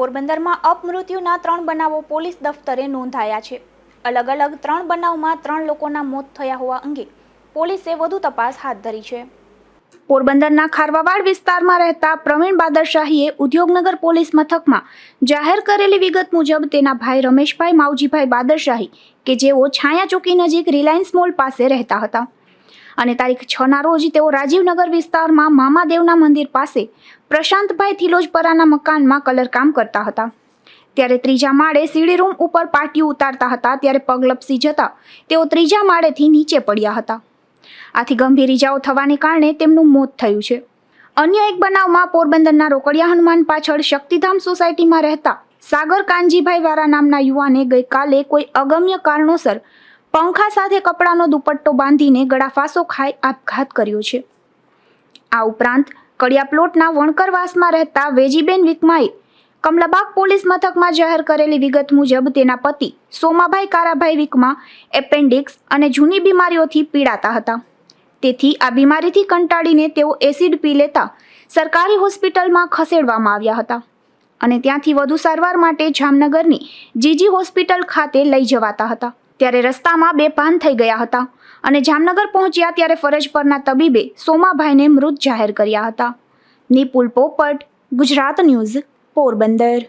પોરબંદરમાં અપમૃત્યુના ત્રણ બનાવો પોલીસ દફતરે નોંધાયા છે. અલગ અલગ ત્રણ બનાવમાં ત્રણ લોકોના મોત થયા હોવા અંગે પોલીસે વધુ તપાસ હાથ ધરી છે. પોરબંદરના ખારવાવાડ વિસ્તારમાં રહેતા પ્રવીણ બાદરશાહીએ ઉદ્યોગનગર પોલીસ મથકમાં જાહેર કરેલી વિગત મુજબ તેના ભાઈ રમેશભાઈ માવજીભાઈ બાદરશાહી, કે જેઓ છાયા ચોકી નજીક રિલાયન્સ મોલ પાસે રહેતા હતા. અને તારીખ છ ના રોજ તેઓ રાજીવનગર વિસ્તારમાં મામાદેવના મંદિર પાસે પ્રશાંતભાઈ થિલોજપરાના મકાનમાં કલરકામ કરતા હતા. ત્યારે ત્રીજા માળે સીડી રૂમ ઉપર પાટિયું ઉતારતા હતા, ત્યારે પગ લપસી જતા તેઓ ત્રીજા માળેથી નીચે પડ્યા હતા. આથી ગંભીર ઇજાઓ થવાને કારણે તેમનું મોત થયું છે. અન્ય એક બનાવમાં પોરબંદરના રોકડિયા હનુમાન પાછળ શક્તિધામ સોસાયટીમાં રહેતા સાગર કાનજીભાઈ વાળા નામના યુવાને ગઈકાલે કોઈ અગમ્ય કારણોસર પંખા સાથે કપડાનો દુપટ્ટો બાંધીને ગળાફાંસો ખાઈ આપઘાત કર્યો છે. આ ઉપરાંત કડિયા પ્લોટના વણકરવાસમાં રહેતા વેજીબેન વિકમાએ કમલાબાગ પોલીસ મથકમાં જાહેર કરેલી વિગત મુજબ તેના પતિ સોમાભાઈ કારાભાઈ વિકમા એપેન્ડિક્સ અને જૂની બીમારીઓથી પીડાતા હતા. તેથી આ બીમારીથી કંટાળીને તેઓ એસિડ પી લેતા સરકારી હોસ્પિટલમાં ખસેડવામાં આવ્યા હતા અને ત્યાંથી વધુ સારવાર માટે જામનગરની જીજી હોસ્પિટલ ખાતે લઈ જવાતા હતા. ત્યારે રસ્તામાં બેભાન થઈ ગયા હતા અને જામનગર પહોંચ્યા ત્યારે ફરજ પરના તબીબે સોમાભાઈને મૃત જાહેર કર્યા હતા. નિપુલ પોપટ, ગુજરાત ન્યૂઝ, પોરબંદર.